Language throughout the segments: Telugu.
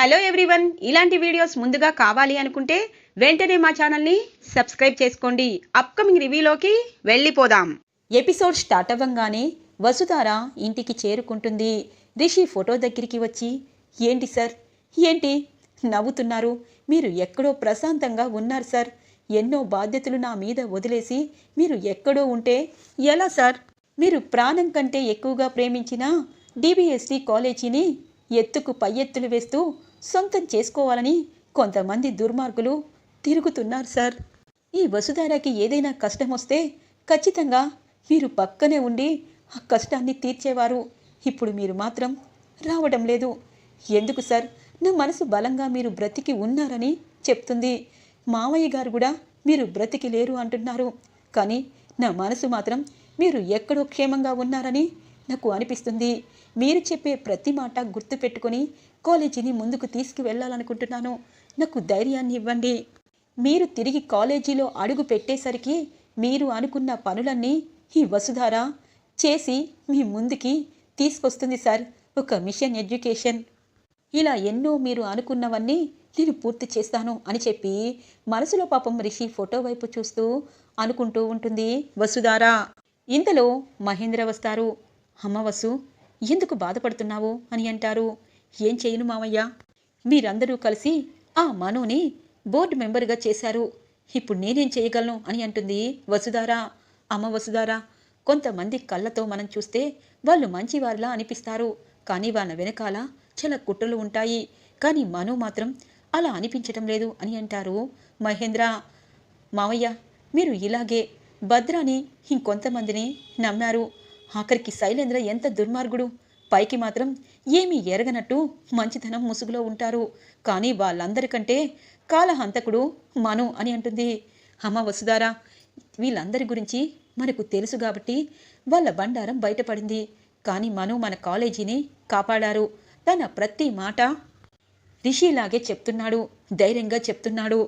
Hello everyone. ఇలాంటి వీడియోస్ ముందుగా కావాలి అనుకుంటే వెంటనే మా ఛానల్ని సబ్స్క్రైబ్ చేసుకోండి. అప్కమింగ్ రివ్యూలోకి వెళ్ళిపోదాం. ఎపిసోడ్ స్టార్ట్ అవ్వంగానే వసుధార ఇంటికి చేరుకుంటుంది. రిషి ఫోటో దగ్గరికి వచ్చి ఏంటి సార్? ఏంటి? నవ్వుతున్నారు. మీరు ఎక్కడో ప్రశాంతంగా ఉన్నారు సార్. ఎన్నో బాధ్యతలు నా మీద వదిలేసి మీరు ఎక్కడో ఉంటే ఎలా సార్? మీరు ప్రాణం కంటే ఎక్కువగా ప్రేమించిన డిబిఎస్సి కాలేజీని ఎత్తుకు పై ఎత్తులు వేస్తూ సొంతం చేసుకోవాలని కొంతమంది దుర్మార్గులు తిరుగుతున్నారు సార్. ఈ వసుధారాకి ఏదైనా కష్టం వస్తే ఖచ్చితంగా మీరు పక్కనే ఉండి ఆ కష్టాన్ని తీర్చేవారు. ఇప్పుడు మీరు మాత్రం రావడం లేదు. ఎందుకు సార్? నా మనసు బలంగా మీరు బ్రతికి ఉన్నారని చెప్తుంది. మావయ్య గారు కూడా మీరు బ్రతికి లేరు అంటున్నారు. కానీ నా మనసు మాత్రం మీరు ఎక్కడో క్షేమంగా ఉన్నారని నాకు అనిపిస్తుంది. మీరు చెప్పే ప్రతి మాట గుర్తుపెట్టుకొని కాలేజీని ముందుకు తీసుకువెళ్ళాలనుకుంటున్నాను. నాకు ధైర్యాన్ని ఇవ్వండి. మీరు తిరిగి కాలేజీలో అడుగు పెట్టేసరికి మీరు అనుకున్న పనులన్నీ ఈ వసుధార చేసి మీ ముందుకి తీసుకొస్తుంది సార్. ఒక మిషన్ ఎడ్యుకేషన్. ఇలా ఎన్నో మీరు అనుకున్నవన్నీ నేను పూర్తి చేస్తాను అని చెప్పి మనసులో పాపం రిషి ఫోటో వైపు చూస్తూ అనుకుంటూ ఉంటుంది వసుధార. ఇంతలో మహేంద్ర వస్తారు. అమ్మ వసు ఎందుకు బాధపడుతున్నావు అని అంటారు. ఏం చేయను మావయ్య? మీరందరూ కలిసి ఆ మనోని బోర్డు మెంబర్గా చేశారు. ఇప్పుడు నేనేం చేయగలను అని అంటుంది వసుధారా. అమ్మ వసుధారా కొంతమంది కళ్ళతో మనం చూస్తే వాళ్ళు మంచివారిలా అనిపిస్తారు. కానీ వాళ్ళ వెనకాల చాలా కుట్రలు ఉంటాయి. కానీ మను మాత్రం అలా అనిపించటం లేదు అని అంటారు మహేంద్ర. మావయ్య మీరు ఇలాగే భద్రాని ఇంకొంతమందిని నమ్మారు. ఆఖరికి శైలేంద్ర ఎంత దుర్మార్గుడు? పైకి మాత్రం ఏమీ ఎరగనట్టు మంచితనం ముసుగులో ఉంటారు. కానీ వాళ్ళందరికంటే కాలహంతకుడు మను అని అంటుంది. అమ్మ వసుధారా వీళ్ళందరి గురించి మనకు తెలుసు కాబట్టి వాళ్ళ బండారం బయటపడింది. కానీ మను మన కాలేజీని కాపాడారు. తన ప్రతి మాట రిషిలాగే చెప్తున్నాడు. ధైర్యంగా చెప్తున్నాడు.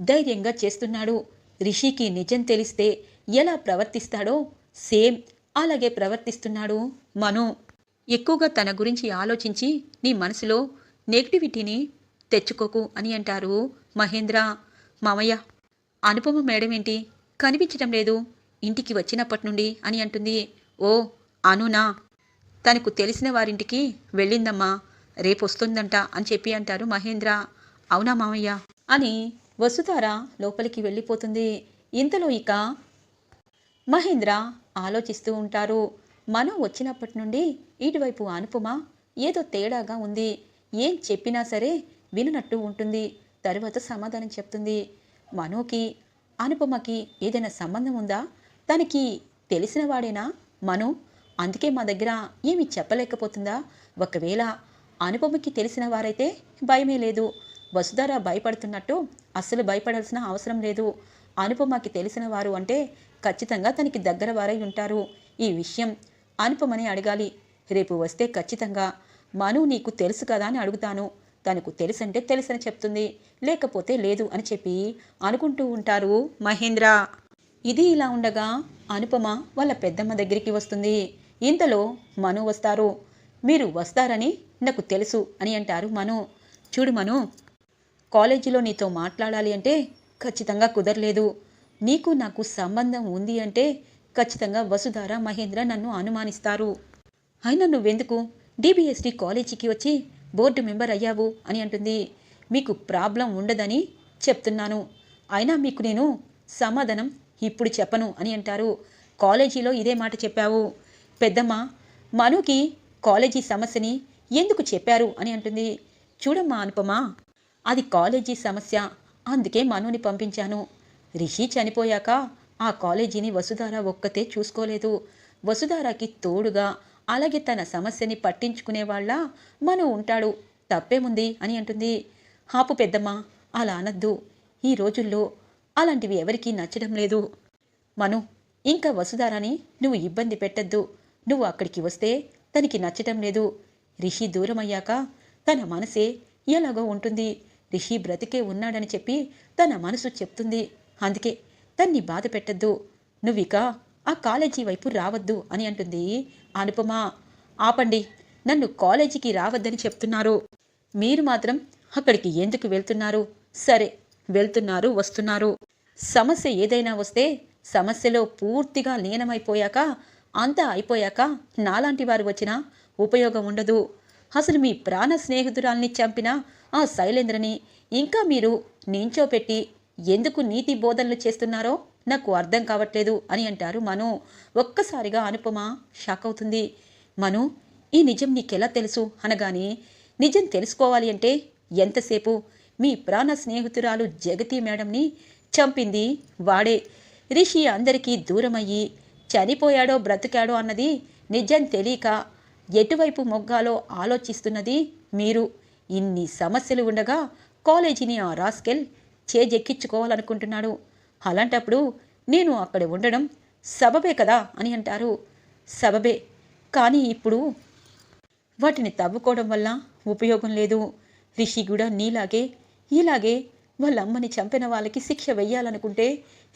ధైర్యంగా చేస్తున్నాడు. రిషికి నిజం తెలిస్తే ఎలా ప్రవర్తిస్తాడో సేమ్ అలాగే ప్రవర్తిస్తున్నాడు. మను ఎక్కువగా తన గురించి ఆలోచించి నీ మనసులో నెగిటివిటీని తెచ్చుకోకు అని అంటారు మహేంద్ర. మామయ్య అనుపమ మేడం ఏంటి కనిపించటం లేదు. ఇంటికి వచ్చినప్పటి నుండి అని అంటుంది. ఓ అనునా తనకు తెలిసిన వారింటికి వెళ్ళిందమ్మా రేపు వస్తుందంట అని చెప్పి అంటారు మహేంద్ర. అవునా మామయ్య అని వసుధార లోపలికి వెళ్ళిపోతుంది. ఇంతలో ఇక మహేంద్ర ఆలోచిస్తూ ఉంటారు. మనం వచ్చినప్పటి నుండి ఇటువైపు అనుపమ ఏదో తేడాగా ఉంది. ఏం చెప్పినా సరే విననట్టు ఉంటుంది. తరువాత సమాధానం చెప్తుంది. మనోకి అనుపమకి ఏదైనా సంబంధం ఉందా? తనకి తెలిసిన వాడేనా మను? అందుకే మా దగ్గర ఏమి చెప్పలేకపోతుందా? ఒకవేళ అనుపమకి తెలిసిన వారైతే భయమే లేదు. వసుధార భయపడుతున్నట్టు అస్సలు భయపడాల్సిన అవసరం లేదు. అనుపమకి తెలిసిన వారు అంటే ఖచ్చితంగా తనకి దగ్గర వారై ఉంటారు. ఈ విషయం అనుపమని అడగాలి. రేపు వస్తే ఖచ్చితంగా మను నీకు తెలుసు కదా అని అడుగుతాను. తనకు తెలుసంటే తెలుసని చెప్తుంది. లేకపోతే లేదు అని చెప్పి అనుకుంటూ ఉంటారు మహేంద్ర. ఇది ఇలా ఉండగా అనుపమ వాళ్ళ పెద్దమ్మ దగ్గరికి వస్తుంది. ఇంతలో మను వస్తారు. మీరు వస్తారని నాకు తెలుసు అని అంటారు మను. చూడు మను కాలేజీలో నీతో మాట్లాడాలి అంటే ఖచ్చితంగా కుదరలేదు. నీకు నాకు సంబంధం ఉంది అంటే ఖచ్చితంగా వసుధార మహేంద్ర నన్ను అనుమానిస్తారు. అయినా నువ్వెందుకు? డిబిఎస్టి కాలేజీకి వచ్చి బోర్డు మెంబర్ అయ్యావు అని అంటుంది. మీకు ప్రాబ్లం ఉండదని చెప్తున్నాను. అయినా మీకు నేను సమాధానం ఇప్పుడు చెప్పను అని అంటారు. కాలేజీలో ఇదే మాట చెప్పావు. పెద్దమ్మ మనుకి కాలేజీ సమస్యని ఎందుకు చెప్పారు అని అంటుంది. చూడమ్మా అనుపమా అది కాలేజీ సమస్య అందుకే మనుని పంపించాను. రిషి చనిపోయాక ఆ కాలేజీని వసుధార ఒక్కతే చూసుకోలేదు. వసుధారకి తోడుగా అలాగే తన సమస్యని పట్టించుకునేవాళ్ళ మను ఉంటాడు. తప్పేముంది అని అంటుంది. హాపు పెద్దమ్మ అలా అనద్దు. ఈ రోజుల్లో అలాంటివి ఎవరికీ నచ్చడం లేదు. మను ఇంకా వసుధారాని నువ్వు ఇబ్బంది పెట్టద్దు. నువ్వు అక్కడికి వస్తే తనకి నచ్చటం లేదు. రిషి దూరమయ్యాక తన మనసే ఎలాగో ఉంటుంది. రిషి బ్రతికే ఉన్నాడని చెప్పి తన మనసు చెప్తుంది. అందుకే తన్ని బాధ పెట్టద్దు. నువ్విక ఆ కాలేజీ వైపు రావద్దు అని అంటుంది అనుపమ. ఆపండి నన్ను కాలేజీకి రావద్దని చెప్తున్నారు. మీరు మాత్రం అక్కడికి ఎందుకు వెళ్తున్నారు? సరే వెళ్తున్నారు వస్తున్నారు. సమస్య ఏదైనా వస్తే సమస్యలో పూర్తిగా లీనమైపోయాక అంతా అయిపోయాక నాలాంటి వారు వచ్చినా ఉపయోగం ఉండదు. అసలు మీ ప్రాణ స్నేహితురాల్ని చంపిన ఆ శైలేంద్రని ఇంకా మీరు నించోపెట్టి ఎందుకు నీతి బోధనలు చేస్తున్నారో నాకు అర్థం కావట్లేదు అని అంటారు మను. ఒక్కసారిగా అనుపమ షాక్ అవుతుంది. మను ఈ నిజం నీకెలా తెలుసు? అనగానే నిజం తెలుసుకోవాలి అంటే ఎంతసేపు? మీ ప్రాణ స్నేహితురాలు జగతి మేడంని చంపింది వాడే. రిషి అందరికీ దూరమయ్యి చనిపోయాడో బ్రతికాడో అన్నది నిజం తెలియక ఎటువైపు మొగ్గాలో ఆలోచిస్తున్నది మీరు. ఇన్ని సమస్యలు ఉండగా కాలేజీని ఆ రాస్కెల్ చేజెక్కించుకోవాలనుకుంటున్నాడు. అలాంటప్పుడు నేను అక్కడ ఉండడం సబబే కదా అని అంటారు. సబబే. కానీ ఇప్పుడు వాటిని తవ్వుకోవడం వల్ల ఉపయోగం లేదు. రిషి కూడా నీలాగే ఇలాగే వాళ్ళ అమ్మని చంపిన వాళ్ళకి శిక్ష వెయ్యాలనుకుంటే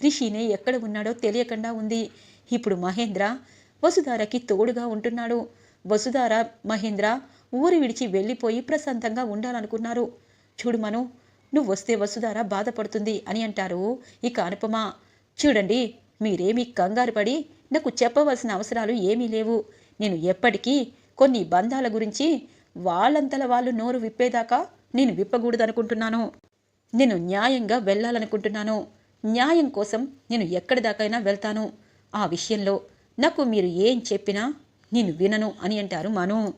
రిషినే ఎక్కడ ఉన్నాడో తెలియకుండా ఉంది. ఇప్పుడు మహేంద్ర వసుధారకి తోడుగా ఉంటున్నాడు. వసుధార మహేంద్ర ఊరు విడిచి వెళ్ళిపోయి ప్రశాంతంగా ఉండాలనుకున్నారు. చూడు మను నువ్వు వస్తే వసుధార బాధపడుతుంది అని అంటారు. ఇక అనుపమ చూడండి మీరేమీ కంగారు పడి నాకు చెప్పవలసిన అవసరాలు ఏమీ లేవు. నేను ఎప్పటికీ కొన్ని బంధాల గురించి వాళ్ళంతల వాళ్ళు నోరు విప్పేదాకా నేను విప్పకూడదనుకుంటున్నాను. నేను న్యాయంగా వెళ్ళాలనుకుంటున్నాను. న్యాయం కోసం నేను ఎక్కడి దాకైనా వెళ్తాను. ఆ విషయంలో నాకు మీరు ఏం చెప్పినా నేను వినను అని అంటారు మను.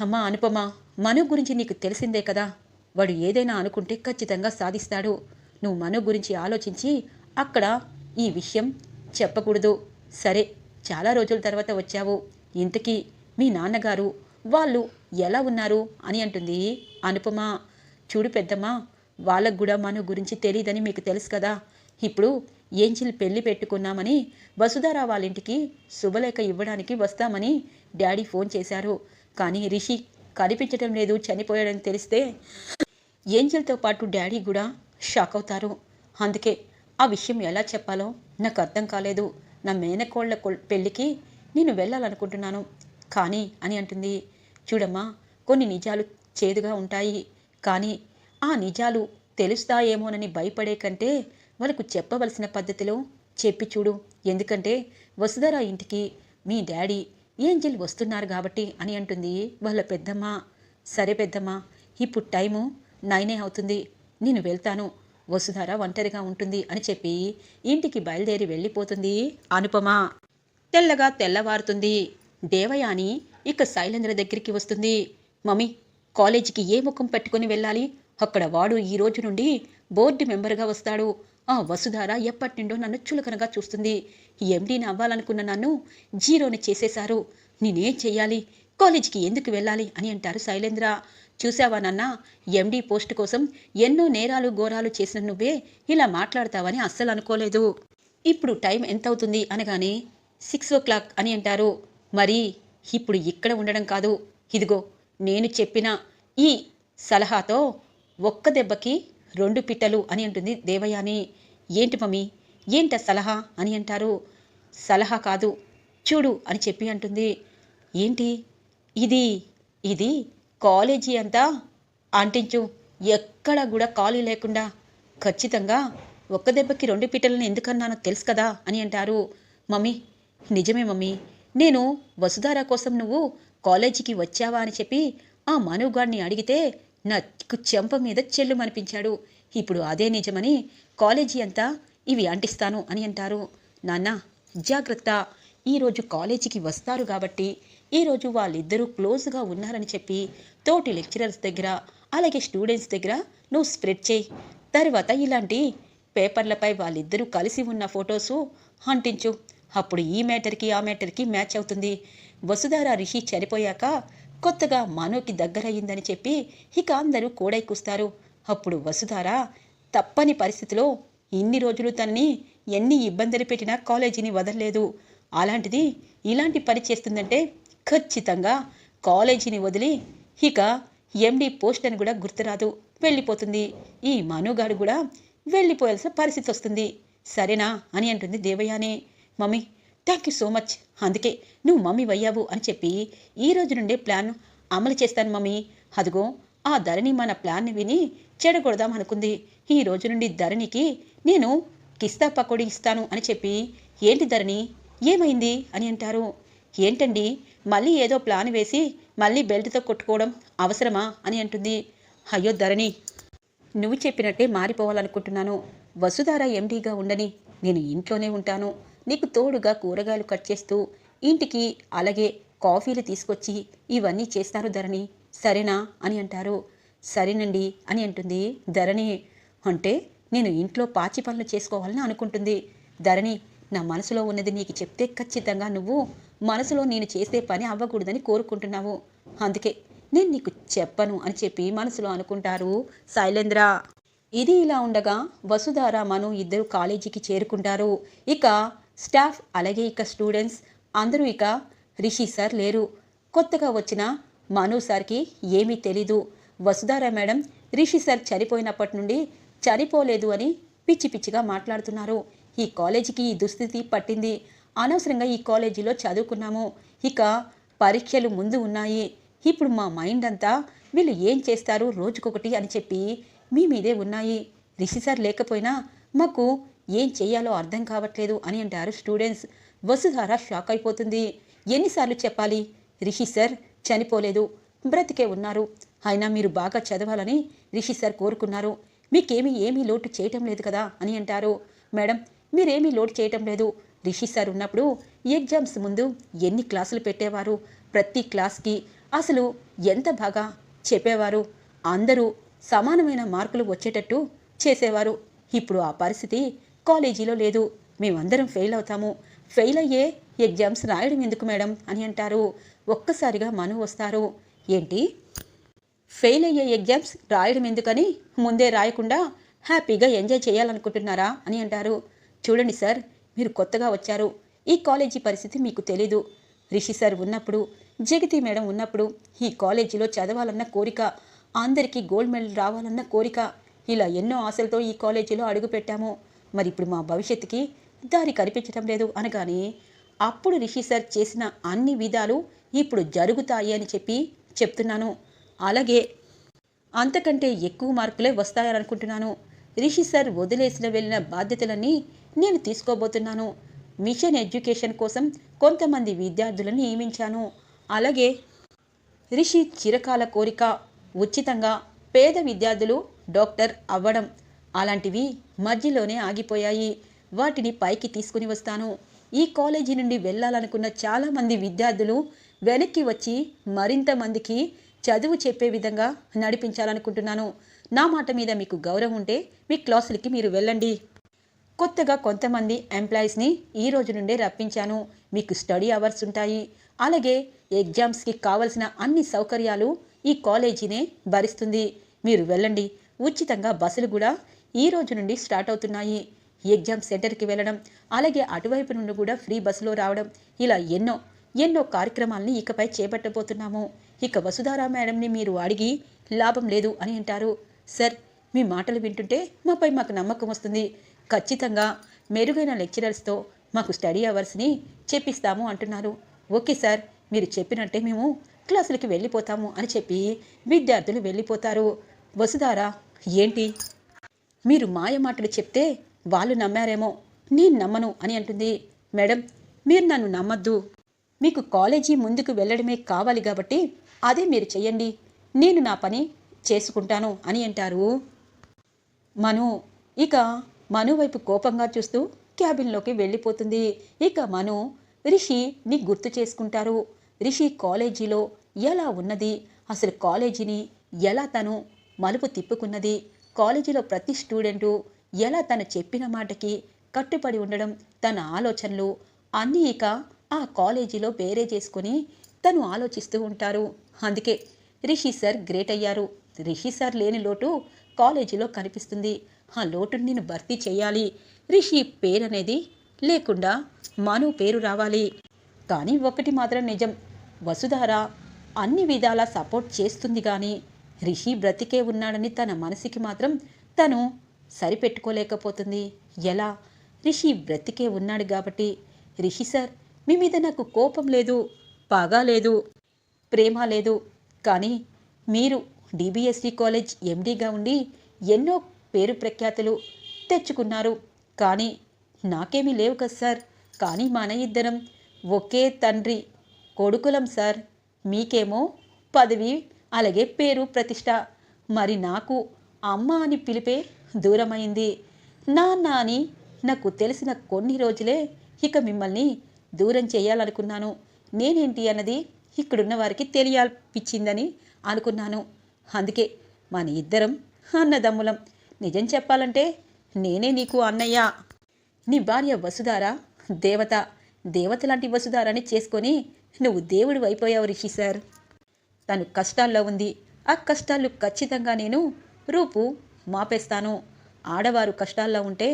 అమ్మా అనుపమ మను గురించి నీకు తెలిసిందే కదా. వాడు ఏదైనా అనుకుంటే ఖచ్చితంగా సాధిస్తాడు. నువ్వు మను గురించి ఆలోచించి అక్కడ ఈ విషయం చెప్పకూడదు. సరే చాలా రోజుల తర్వాత వచ్చావు. ఇంతకీ మీ నాన్నగారు వాళ్ళు ఎలా ఉన్నారు అని అంటుంది అనుపమ. చూడు పెద్దమ్మా వాళ్ళకు కూడా మను గురించి తెలియదని మీకు తెలుసు కదా. ఇప్పుడు ఏంచిల్ పెళ్ళి పెట్టుకున్నామని వసుధార వాళ్ళ ఇంటికి శుభలేఖ ఇవ్వడానికి వస్తామని డాడీ ఫోన్ చేశారు. కానీ రిషి కనిపించడం లేదు చనిపోయాడని తెలిస్తే ఏంజల్తో పాటు డాడీ కూడా షాక్ అవుతారు. అందుకే ఆ విషయం ఎలా చెప్పాలో నాకు అర్థం కాలేదు. నా మేనకోళ్ళ పెళ్ళికి నేను వెళ్ళాలనుకుంటున్నాను. కానీ అని అంటుంది. చూడమ్మా కొన్ని నిజాలు చేదుగా ఉంటాయి. కానీ ఆ నిజాలు తెలుస్తాయేమోనని భయపడే కంటే వాళ్ళకు చెప్పవలసిన పద్ధతిలో చెప్పి చూడు. ఎందుకంటే వసుధర ఇంటికి మీ డాడీ ఏంజిల్ వస్తున్నారు కాబట్టి అని అంటుంది. వాళ్ళ పెద్దమ్మ సరే పెద్దమ్మ ఇప్పుడు టైము నైనే అవుతుంది. నేను వెళ్తాను. వసుధార ఒంటరిగా ఉంటుంది అని చెప్పి ఇంటికి బయలుదేరి వెళ్ళిపోతుంది అనుపమ. తెల్లగా తెల్లవారుతుంది. దేవయాని ఇక శైలేంద్ర దగ్గరికి వస్తుంది. మమ్మీ కాలేజీకి ఏ ముఖం పెట్టుకుని వెళ్ళాలి? అక్కడ వాడు ఈ రోజు నుండి బోర్డు మెంబర్గా వస్తాడు. ఆ వసుధార ఎప్పటి నుండో నన్ను చులకనగా చూస్తుంది. ఎండీని అవ్వాలనుకున్న నన్ను జీరోని చేసేశారు. నేనేం చెయ్యాలి? కాలేజీకి ఎందుకు వెళ్ళాలి? అని అంటారు శైలేంద్ర. చూసావా నాన్న? ఎండీ పోస్ట్ కోసం ఎన్నో నేరాలు ఘోరాలు చేసిన నువ్వే ఇలా మాట్లాడతావని అస్సలు అనుకోలేదు. ఇప్పుడు టైం ఎంత అవుతుంది అనగానే సిక్స్ ఓ క్లాక్ అని అంటారు. మరి ఇప్పుడు ఇక్కడ ఉండడం కాదు. ఇదిగో నేను చెప్పిన ఈ సలహాతో ఒక్క దెబ్బకి రెండు పిట్టలు అని అంటుంది దేవయాని. ఏంటి మమ్మీ? ఏంట సలహా అని అంటారు. సలహా కాదు చూడు అని చెప్పి అంటుంది. ఏంటి? ఇది ఇది కాలేజీ అంతా? అంటించు ఎక్కడ కూడా ఖాళీ లేకుండా. ఖచ్చితంగా ఒక్క దెబ్బకి రెండు పిట్టలను ఎందుకన్నానో తెలుసు కదా అని అంటారు. మమ్మీ నిజమే మమ్మీ. నేను వసుధార కోసం నువ్వు కాలేజీకి వచ్చావా అని చెప్పి ఆ మనుగాడిని అడిగితే నాకు చెంప మీద చెల్లుమనిపించాడు. ఇప్పుడు అదే నిజమని కాలేజీ అంతా ఇవి అంటిస్తాను అని అంటారు. నాన్న జాగ్రత్త. ఈరోజు కాలేజీకి వస్తారు కాబట్టి ఈరోజు వాళ్ళిద్దరూ క్లోజ్గా ఉన్నారని చెప్పి తోటి లెక్చరర్స్ దగ్గర అలాగే స్టూడెంట్స్ దగ్గర నువ్వు స్ప్రెడ్ చేయి. తర్వాత ఇలాంటి పేపర్లపై వాళ్ళిద్దరూ కలిసి ఉన్న ఫొటోసు అంటించు. అప్పుడు ఈ మ్యాటర్కి ఆ మ్యాటర్కి మ్యాచ్ అవుతుంది. వసుధార రిషి చనిపోయాక కొత్తగా మనోకి దగ్గరయ్యిందని చెప్పి ఇక అందరూ కూడైకుస్తారు అప్పుడు వసుధార తప్పని పరిస్థితిలో ఇన్ని రోజులు తన్ని ఎన్ని ఇబ్బందులు పెట్టినా కాలేజీని వదలలేదు. అలాంటిది ఇలాంటి పని చేస్తుందంటే ఖచ్చితంగా కాలేజీని వదిలి ఇక ఎండి పోస్ట్ అని కూడా గుర్తురాదు. వెళ్ళిపోతుంది. ఈ మనుగాడు కూడా వెళ్ళిపోయాల్సిన పరిస్థితి వస్తుంది సరేనా అని అంటుంది Devayani. Mummy thank you so much అందుకే నువ్వు మమ్మీ అయ్యావు అని చెప్పి ఈ రోజు నుండే ప్లాన్ అమలు చేస్తాను మమ్మీ. అదిగో ఆ ధరణి మన ప్లాన్ని విని చెడగొడదాం అనుకుంది. ఈ రోజు నుండి ధరణికి నేను కిస్తా పకోడీ ఇస్తాను అని చెప్పి ఏంటి ధరణి ఏమైంది? అని అంటారు. ఏంటండి మళ్ళీ ఏదో ప్లాన్ వేసి మళ్ళీ బెల్ట్తో కొట్టుకోవడం అవసరమా? అని అంటుంది. అయ్యో ధరణి నువ్వు చెప్పినట్టే మారిపోవాలనుకుంటున్నాను. వసుధార ఎండీగా ఉండని నేను ఇంట్లోనే ఉంటాను. నీకు తోడుగా కూరగాయలు కట్ చేస్తూ ఇంటికి అలాగే కాఫీలు తీసుకొచ్చి ఇవన్నీ చేస్తారు ధరణి. సరేనా అని అంటారు. సరేనండి అని అంటుంది ధరణి. అంటే నేను ఇంట్లో పాచి పనులు చేసుకోవాలని అనుకుంటుంది. ధరణి నా మనసులో ఉన్నది నీకు చెప్తే ఖచ్చితంగా నువ్వు మనసులో నేను చేసే పని అవ్వకూడదని కోరుకుంటున్నావు. అందుకే నేను నీకు చెప్పను అని చెప్పి మనసులో అనుకుంటారు శైలేంద్ర. ఇది ఇలా ఉండగా వసుధార మను ఇద్దరు కాలేజీకి చేరుకుంటారు. ఇక స్టాఫ్ అలాగే ఇక స్టూడెంట్స్ అందరూ ఇక రిషి సార్ లేరు. కొత్తగా వచ్చిన మను సార్కి ఏమీ తెలీదు. వసుధారా మేడం రిషి సార్ చనిపోయినప్పటి నుండి చనిపోలేదు అని పిచ్చి పిచ్చిగా మాట్లాడుతున్నారు. ఈ కాలేజీకి ఈ దుస్థితి పట్టింది. అనవసరంగా ఈ కాలేజీలో చదువుకున్నాము. ఇక పరీక్షలు ముందు ఉన్నాయి. ఇప్పుడు మా మైండ్ అంతా వీళ్ళు ఏం చేస్తారు రోజుకొకటి అని చెప్పి మీ మీదే ఉన్నాయి. రిషి సార్ లేకపోయినా మాకు ఏం చేయాలో అర్థం కావట్లేదు అని అంటారు స్టూడెంట్స్. వసుధార షాక్ అయిపోతుంది. ఎన్నిసార్లు చెప్పాలి? రిషి సార్ చనిపోలేదు. బ్రతికే ఉన్నారు. అయినా మీరు బాగా చదవాలని రిషి సార్ కోరుకున్నారు. మీకేమీ ఏమీ లోటు చేయటం లేదు కదా అని అంటారు. మేడం మీరేమీ లోటు చేయటం లేదు. రిషి సార్ ఉన్నప్పుడు ఎగ్జామ్స్ ముందు ఎన్ని క్లాసులు పెట్టేవారు? ప్రతి క్లాస్కి అసలు ఎంత బాగా చెప్పేవారు? అందరూ సమానమైన మార్కులు వచ్చేటట్టు చేసేవారు. ఇప్పుడు ఆ పరిస్థితి కాలేజీలో లేదు. మేమందరం ఫెయిల్ అవుతాము. ఫెయిల్ అయ్యే ఎగ్జామ్స్ రాయడం ఎందుకు మేడం అని అంటారు. ఒక్కసారిగా మను వస్తారు. ఏంటి? ఫెయిల్ అయ్యే ఎగ్జామ్స్ రాయడం ఎందుకని ముందే రాయకుండా హ్యాపీగా ఎంజాయ్ చేయాలనుకుంటున్నారా అని అంటారు. చూడండి సార్ మీరు కొత్తగా వచ్చారు. ఈ కాలేజీ పరిస్థితి మీకు తెలీదు. రిషి సార్ ఉన్నప్పుడు జగతి మేడం ఉన్నప్పుడు ఈ కాలేజీలో చదవాలన్న కోరిక అందరికీ గోల్డ్ మెడల్ రావాలన్న కోరిక ఇలా ఎన్నో ఆశలతో ఈ కాలేజీలో అడుగుపెట్టాము. మరి ఇప్పుడు మా భవిష్యత్తుకి దారి కనిపించడం లేదు అనగానే అప్పుడు రిషి సార్ చేసిన అన్ని విధాలు ఇప్పుడు జరుగుతాయి అని చెప్పి చెప్తున్నాను. అలాగే అంతకంటే ఎక్కువ మార్కులే వస్తాయని అనుకుంటున్నాను రిషి సార్ వదిలేసిన వెళ్ళిన బాధ్యతలన్నీ నేను తీసుకోబోతున్నాను. మిషన్ ఎడ్యుకేషన్ కోసం కొంతమంది విద్యార్థులను నియమించాను. అలాగే రిషి చిరకాల కోరిక ఉచితంగా పేద విద్యార్థులు డాక్టర్ అవ్వడం అలాంటివి మధ్యలోనే ఆగిపోయాయి. వాటిని పైకి తీసుకుని వస్తాను. ఈ కాలేజీ నుండి వెళ్ళాలనుకున్న చాలామంది విద్యార్థులు వెనక్కి వచ్చి మరింత మందికి చదువు చెప్పే విధంగా నడిపించాలనుకుంటున్నాను. నా మాట మీద మీకు గౌరవం ఉంటే మీ క్లాసులకి మీరు వెళ్ళండి. కొత్తగా కొంతమంది ఎంప్లాయీస్ని ఈ రోజు నుండే రప్పించాను. మీకు స్టడీ అవర్స్ ఉంటాయి. అలాగే ఎగ్జామ్స్కి కావలసిన అన్ని సౌకర్యాలు ఈ కాలేజీనే భరిస్తుంది. మీరు వెళ్ళండి. ఉచితంగా బస్సులు కూడా ఈ రోజు నుండి స్టార్ట్ అవుతున్నాయి. ఎగ్జామ్ సెంటర్కి వెళ్ళడం అలాగే అటువైపు నుండి కూడా ఫ్రీ బస్సులో రావడం ఇలా ఎన్నో ఎన్నో కార్యక్రమాలని ఇకపై చేపట్టబోతున్నాము. ఇక వసుధారా మేడంని మీరు అడిగి లాభం లేదు అని అంటారు. సార్ మీ మాటలు వింటుంటే మాపై మాకు నమ్మకం వస్తుంది. ఖచ్చితంగా మెరుగైన లెక్చరర్స్తో మాకు స్టడీ అవర్స్ని చెప్పిస్తాము అంటున్నారు. ఓకే సార్ మీరు చెప్పినట్టే మేము క్లాసులకి వెళ్ళిపోతాము అని చెప్పి విద్యార్థులు వెళ్ళిపోతారు. వసుధారా ఏంటి? మీరు మాయ మాటలు చెప్తే వాళ్ళు నమ్మారేమో నేను నమ్మను అని అంటుంది. మేడం మీరు నన్ను నమ్మద్దు. మీకు కాలేజీ ముందుకు వెళ్ళడమే కావాలి కాబట్టి అదే మీరు చెయ్యండి. నేను నా పని చేసుకుంటాను అని అంటారు. మను ఇక మను వైపు కోపంగా చూస్తూ క్యాబిన్లోకి వెళ్ళిపోతుంది. ఇక మను రిషిని గుర్తు చేసుకుంటారు. రిషి కాలేజీలో ఎలా ఉన్నది? అసలు కాలేజీని ఎలా తను మలుపు తిప్పుకున్నది? కాలేజీలో ప్రతి స్టూడెంటు ఎలా తను చెప్పిన మాటకి కట్టుబడి ఉండడం తన ఆలోచనలు అన్నీ ఇక ఆ కాలేజీలో బేరే చేసుకొని తను ఆలోచిస్తూ ఉంటారు. అందుకే రిషి సార్ గ్రేట్ అయ్యారు. రిషి సార్ లేని లోటు కాలేజీలో కనిపిస్తుంది. ఆ లోటుని నేను భర్తీ చేయాలి. రిషి పేరు అనేది లేకుండా మను పేరు రావాలి. కానీ ఒకటి మాత్రం నిజం వసుధార అన్ని విధాలా సపోర్ట్ చేస్తుంది కానీ రిషి బ్రతికే ఉన్నాడని తన మనసుకి మాత్రం తను సరిపెట్టుకోలేకపోతుంది. ఎలా? రిషి బ్రతికే ఉన్నాడు కాబట్టి. రిషి సార్ మీ మీద నాకు కోపం లేదు పాగా లేదు ప్రేమ లేదు. కానీ మీరు డిబిఎస్సి కాలేజ్ ఎండీగా ఉండి ఎన్నో పేరు ప్రఖ్యాతులు తెచ్చుకున్నారు. కానీ నాకేమీ లేవు కదా సార్. కానీ మన ఇద్దరం ఒకే తండ్రి కొడుకులం సార్. మీకేమో పదవి అలాగే పేరు ప్రతిష్ట. మరి నాకు అమ్మ అని పిలిపే దూరమైంది. నాన్న అని నాకు తెలిసిన కొన్ని రోజులే ఇక మిమ్మల్ని దూరం చేయాలనుకున్నాను. నేనేంటి అన్నది ఇక్కడున్న వారికి తెలియాల్పించిందని అనుకున్నాను. అందుకే మన ఇద్దరం అన్నదమ్ములం. నిజం చెప్పాలంటే నేనే నీకు అన్నయ్య. నీ భార్య వసుధార దేవత. దేవత లాంటి వసుధారాన్ని చేసుకొని నువ్వు దేవుడు అయిపోయావు రిషి సార్. తను కష్టాల్లో ఉంది. ఆ కష్టాలు ఖచ్చితంగా నేను రూపు మాపేస్తాను. ఆడవారు కష్టాల్లో ఉంటే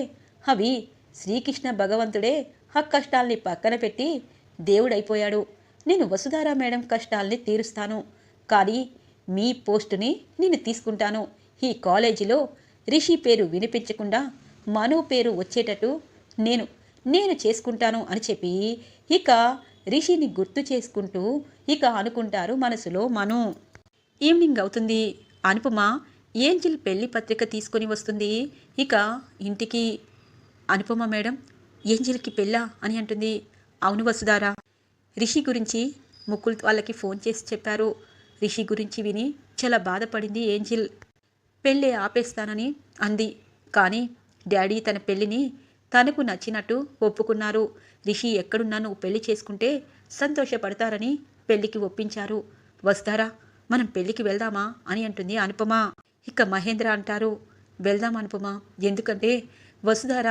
అవి శ్రీకృష్ణ భగవంతుడే ఆ కష్టాల్ని పక్కన పెట్టి దేవుడైపోయాడు. నేను వసుధారా మేడం కష్టాల్ని తీరుస్తాను. కానీ మీ పోస్టుని నేను తీసుకుంటాను. ఈ కాలేజీలో రిషి పేరు వినిపించకుండా మను పేరు వచ్చేటట్టు నేను నేను చేసుకుంటాను అని చెప్పి ఇక రిషిని గుర్తు చేసుకుంటూ ఇక అనుకుంటారు మనసులో మను. ఈవినింగ్ అవుతుంది. అనుపమ ఏంజిల్ పెళ్ళి పత్రిక తీసుకొని వస్తుంది. ఇక ఇంటికి అనుపమ మేడం ఏంజిల్కి పెళ్ళా అని అంటుంది. అవును వసుదారా రిషి గురించి ముక్కుల్ వాళ్ళకి ఫోన్ చేసి చెప్పారు. రిషి గురించి విని చాలా బాధపడింది ఏంజిల్. పెళ్ళి ఆపేస్తానని అంది. కానీ డాడీ తన పెళ్ళిని తనకు నచ్చినట్టు ఒప్పుకున్నారు. రిషి ఎక్కడున్నా నువ్వు పెళ్ళి చేసుకుంటే సంతోషపడతారని పెళ్ళికి ఒప్పించారు. వస్తారా? మనం పెళ్ళికి వెళ్దామా? అని అంటుంది అనుపమ. ఇక మహేంద్ర అంటారు వెళ్దాం అనుపమ. ఎందుకంటే వసుధార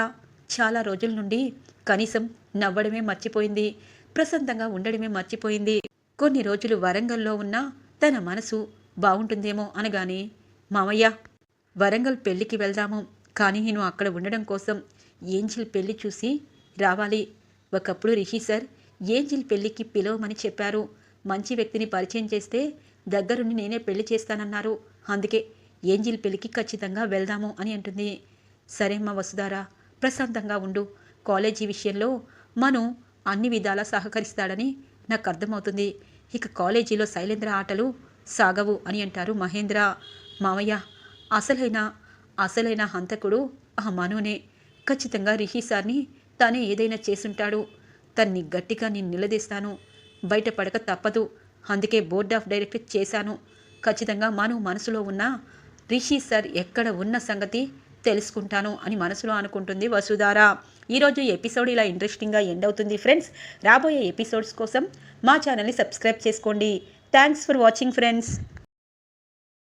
చాలా రోజుల నుండి కనీసం నవ్వడమే మర్చిపోయింది. ప్రశాంతంగా ఉండడమే మర్చిపోయింది. కొన్ని రోజులు వరంగల్లో ఉన్న తన మనసు బాగుంటుందేమో అనగానే మామయ్య వరంగల్ పెళ్ళికి వెళ్దాము. కానీ నేను అక్కడ ఉండడం కోసం ఏంజిల్ పెళ్ళి చూసి రావాలి. ఒకప్పుడు రిషి సార్ ఏంజిల్ పెళ్ళికి పిలవమని చెప్పారు. మంచి వ్యక్తిని పరిచయం చేస్తే దగ్గరుండి నేనే పెళ్ళి చేస్తానన్నారు. అందుకే ఏంజిల్ పెళ్ళికి ఖచ్చితంగా వెళ్దాము అని అంటుంది. సరే మా వసుధారా ప్రశాంతంగా ఉండు. కాలేజీ విషయంలో మను అన్ని విధాలా సహకరిస్తాడని నాకు అర్థమవుతుంది. ఇక కాలేజీలో శైలేంద్ర ఆటలు సాగవు అని అంటారు మహేంద్ర. మావయ్య అసలైన అసలైన హంతకుడు ఆ మనునే. ఖచ్చితంగా రిషి సార్ని తానే ఏదైనా చేసుంటాడు. తన్ని గట్టిగా నేను నిలదీస్తాను. బయటపడక తప్పదు. అందుకే బోర్డ్ ఆఫ్ డైరెక్టర్ చేశాను. ఖచ్చితంగా మనం మనసులో ఉన్న రిషి సార్ ఎక్కడ ఉన్న సంగతి తెలుసుకుంటాను అని మనసులో అనుకుంటుంది వసుధార. ఈరోజు ఎపిసోడ్ ఇలా ఇంట్రెస్టింగ్గా ఎండ్ అవుతుంది ఫ్రెండ్స్. రాబోయే ఎపిసోడ్స్ కోసం మా ఛానల్ని సబ్స్క్రైబ్ చేసుకోండి. Thanks for watching friends.